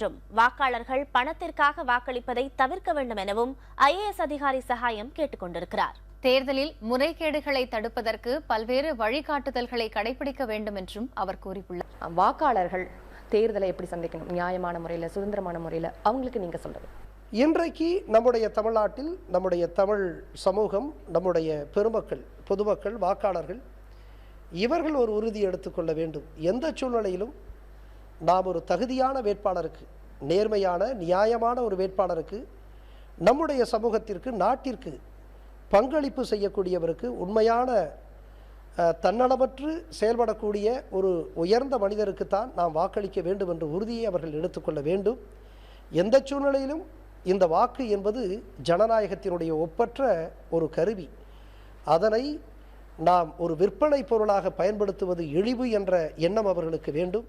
மற்றும் வாக்காளர்கள் பணத்திற்காக வாக்களிப்பதை தவிர்க்க வேண்டும் எனவும் ஐஏஎஸ் அதிகாரி சகாயம் கேட்டுக் கொண்டிருக்கிறார். தேர்தலில் முறைகேடுகளை தடுப்பதற்கு பல்வேறு வழிகாட்டுதல்களை கடைபிடிக்க வேண்டும் என்றும் அவர் கூறியுள்ளார். வாக்காளர்கள் தேர்தலை எப்படி சந்திக்கணும்? நியாயமான முறையில் சுதந்திரமான முறையில்? அவங்களுக்கு நீங்கள் சொல்றது. இன்றைக்கு நம்முடைய தமிழ்நாட்டில் நம்முடைய தமிழ் சமூகம் நம்முடைய பெருமக்கள் பொதுமக்கள் வாக்காளர்கள் இவர்கள் ஒரு உறுதி எடுத்துக்கொள்ள வேண்டும். எந்த சூழ்நிலையிலும் நாம் ஒரு தகுதியான வேட்பாளருக்கு நேர்மையான நியாயமான ஒரு வேட்பாளருக்கு நம்முடைய சமூகத்திற்கு நாட்டிற்கு பங்களிப்பு செய்யக்கூடியவருக்கு உண்மையான தன்னளவற்று தன்னலமற்று செயல்படக்கூடிய ஒரு உயர்ந்த மனிதருக்குத்தான் நாம் வாக்களிக்க வேண்டும் என்ற உறுதியை அவர்கள் எடுத்துக்கொள்ள வேண்டும். எந்த சூழ்நிலையிலும் இந்த வாக்கு என்பது ஜனநாயகத்தினுடைய ஒப்பற்ற ஒரு கருவி. அதனை நாம் ஒரு விற்பனை பொருளாக பயன்படுத்துவது இழிவு என்ற எண்ணம் அவர்களுக்கு வேண்டும்.